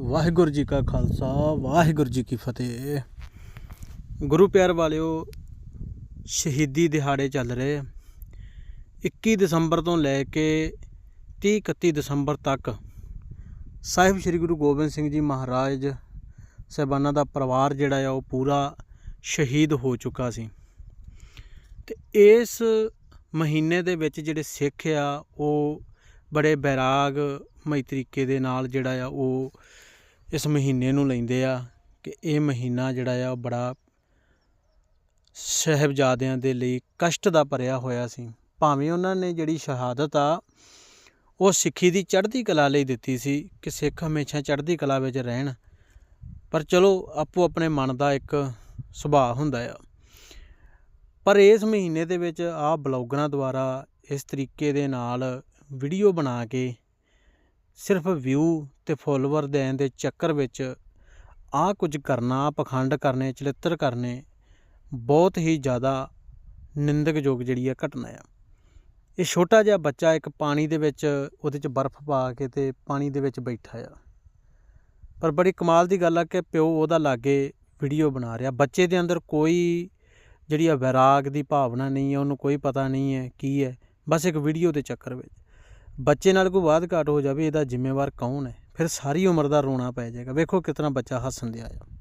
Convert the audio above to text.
ਵਾਹਿਗੁਰੂ ਜੀ ਕਾ ਖਾਲਸਾ, ਵਾਹਿਗੁਰੂ ਜੀ ਕੀ ਫਤਿਹ। ਗੁਰੂ ਪਿਆਰ ਵਾਲਿਓ, ਸ਼ਹੀਦੀ ਦਿਹਾੜੇ ਚੱਲ ਰਹੇ। ਆ 21 ਦਸੰਬਰ ਤੋਂ ਲੈ ਕੇ 30 31 ਦਸੰਬਰ ਤੱਕ ਸਾਹਿਬ ਸ੍ਰੀ ਗੁਰੂ ਗੋਬਿੰਦ ਸਿੰਘ ਜੀ ਮਹਾਰਾਜ ਸਾਹਿਬਾਨਾਂ ਦਾ ਪਰਿਵਾਰ ਜਿਹੜਾ ਆ, ਉਹ ਪੂਰਾ ਸ਼ਹੀਦ ਹੋ ਚੁੱਕਾ ਸੀ। ਤੇ ਇਸ ਮਹੀਨੇ ਦੇ ਵਿੱਚ ਜਿਹੜੇ ਸਿੱਖ ਆ, ਉਹ ਬੜੇ ਬੈਰਾਗ, ਮਈ ਤਰੀਕੇ ਦੇ ਨਾਲ ਜਿਹੜਾ ਆ, ਉਹ ਇਸ ਮਹੀਨੇ ਨੂੰ ਲੈਂਦੇ ਆ ਕਿ ਇਹ ਮਹੀਨਾ ਜਿਹੜਾ ਆ ਉਹ ਬੜਾ ਸਾਹਿਬਜ਼ਾਦਿਆਂ ਦੇ ਲਈ ਕਸ਼ਟ ਦਾ ਭਰਿਆ ਹੋਇਆ ਸੀ। ਭਾਵੇਂ ਉਹਨਾਂ ਨੇ ਜਿਹੜੀ ਸ਼ਹਾਦਤ ਆ, ਉਹ ਸਿੱਖੀ ਦੀ ਚੜ੍ਹਦੀ ਕਲਾ ਲਈ ਦਿੱਤੀ ਸੀ ਕਿ ਸਿੱਖ ਹਮੇਸ਼ਾ ਚੜ੍ਹਦੀ ਕਲਾ ਵਿੱਚ ਰਹਿਣ, ਪਰ ਚਲੋ ਆਪੋ ਆਪਣੇ ਮਨ ਦਾ ਇੱਕ ਸੁਭਾਅ ਹੁੰਦਾ ਆ। ਪਰ ਇਸ ਮਹੀਨੇ ਦੇ ਵਿੱਚ ਆ ਬਲੌਗਰਾਂ ਦੁਆਰਾ ਇਸ ਤਰੀਕੇ ਦੇ ਨਾਲ ਵੀਡੀਓ ਬਣਾ ਕੇ ਸਿਰਫ ਵਿਊ ਤੇ ਫੋਲੋਵਰ ਦੇਣ ਦੇ ਚੱਕਰ ਵਿੱਚ ਆ ਕੁਝ ਕਰਨਾ, ਪਖੰਡ ਕਰਨੇ, ਚਲਿੱਤਰ ਕਰਨੇ ਬਹੁਤ ਹੀ ਜ਼ਿਆਦਾ ਨਿੰਦਕਯੋਗ ਜਿਹੜੀ ਆ ਘਟਨਾ ਆ। ਇਹ ਛੋਟਾ ਜਿਹਾ ਬੱਚਾ ਇੱਕ ਪਾਣੀ ਦੇ ਵਿੱਚ, ਉਹਦੇ 'ਚ ਬਰਫ਼ ਪਾ ਕੇ ਤੇ ਪਾਣੀ ਦੇ ਵਿੱਚ ਬੈਠਾ ਆ। ਪਰ ਬੜੀ ਕਮਾਲ ਦੀ ਗੱਲ ਆ ਕਿ ਪਿਓ ਉਹਦਾ ਲਾਗੇ ਵੀਡੀਓ ਬਣਾ ਰਿਹਾ। ਬੱਚੇ ਦੇ ਅੰਦਰ ਕੋਈ ਜਿਹੜੀ ਆ ਵੈਰਾਗ ਦੀ ਭਾਵਨਾ ਨਹੀਂ ਹੈ ਉਹਨੂੰ ਕੋਈ ਪਤਾ ਨਹੀਂ ਹੈ ਕੀ ਹੈ ਬਸ ਇੱਕ ਵੀਡੀਓ ਦੇ ਚੱਕਰ ਵਿੱਚ। ਬੱਚੇ ਨਾਲ ਕੋਈ ਬਾਤ ਘਾਟ ਹੋ ਜਾਵੇ, ਇਹਦਾ ਜ਼ਿੰਮੇਵਾਰ ਕੌਣ ਹੈ? ਫਿਰ ਸਾਰੀ ਉਮਰ ਦਾ ਰੋਣਾ ਪੈ ਜਾਏਗਾ। ਵੇਖੋ ਕਿਤਨਾ ਬੱਚਾ ਹੱਸਣ ਦਿਆ ਆ।